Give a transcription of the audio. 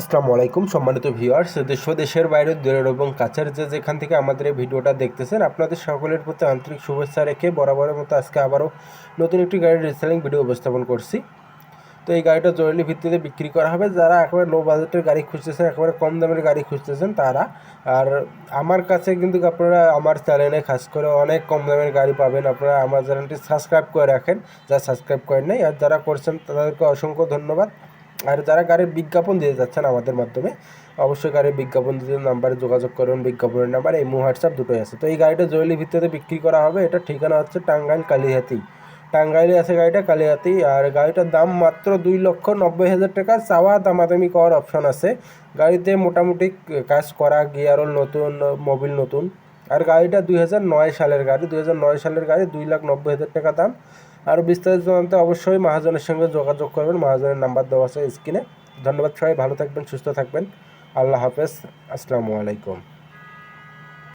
আসসালামু আলাইকুম, সম্মানিত ভিউয়ার্স, দেশ দেশের বাইরে, দূরের এবং কাছের যে যেখান থেকে আমাদের এই ভিডিওটা দেখতেছেন, আপনাদের সকলের প্রতি আন্তরিক শুভেচ্ছা রেখে বরাবরের মতো আজকে আবারও নতুন একটি গাড়ির রিসেলিং ভিডিও উপস্থাপন করছি। তো এই গাড়িটা জরুরি ভিত্তিতে বিক্রি করা হবে। যারা একেবারে লো বাজেটের গাড়ি খুঁজতেছেন, একেবারে কম দামের গাড়ি খুঁজতেছেন, তারা আর আমার কাছে কিন্তু আপনারা আমার চ্যানেলে খাস করে অনেক কম দামের গাড়ি পাবেন। আপনারা আমার চ্যানেলটি সাবস্ক্রাইব করে রাখেন। যারা সাবস্ক্রাইব করেন নাই আর যারা করছেন, তাদেরকে অসংখ্য ধন্যবাদ। আর যারা গাড়ির বিজ্ঞাপন দিতে যাচ্ছেন আমাদের মাধ্যমে, অবশ্যই গাড়ির বিজ্ঞাপন দিতে নাম্বারে যোগাযোগ করুন, বিজ্ঞাপনের নাম্বার, এই হোয়াটসঅ্যাপ দুটোই আছে। তো এই গাড়িটা জয়েলি ভিত্তিতে বিক্রি করা হবে, এটা ঠিকানা হচ্ছে টাঙ্গাইল কালিহাতি। টাঙ্গাইলে আছে গাড়িটা কালিহাতি, আর গাড়িটার দাম মাত্র দুই লক্ষ নব্বই হাজার টাকা। চাওয়া দামাদামি করার অপশন আছে। গাড়িতে মোটামুটি কাজ করা গিয়ারল নতুন মোবিল নতুন। আর গাড়িটা দুই হাজার নয় সালের গাড়ি, দুই হাজার নয় সালের গাড়ি দুই লাখ নব্বই হাজার টাকা দাম। আর বিস্তারিত জানতে অবশ্যই মহাজনের সঙ্গে যোগাযোগ করবেন, মহাজনের নাম্বার দেওয়া আছে স্ক্রিনে। ধন্যবাদ সবাই, ভালো থাকবেন, সুস্থ থাকবেন। আল্লাহ হাফেজ, আসসালামু আলাইকুম।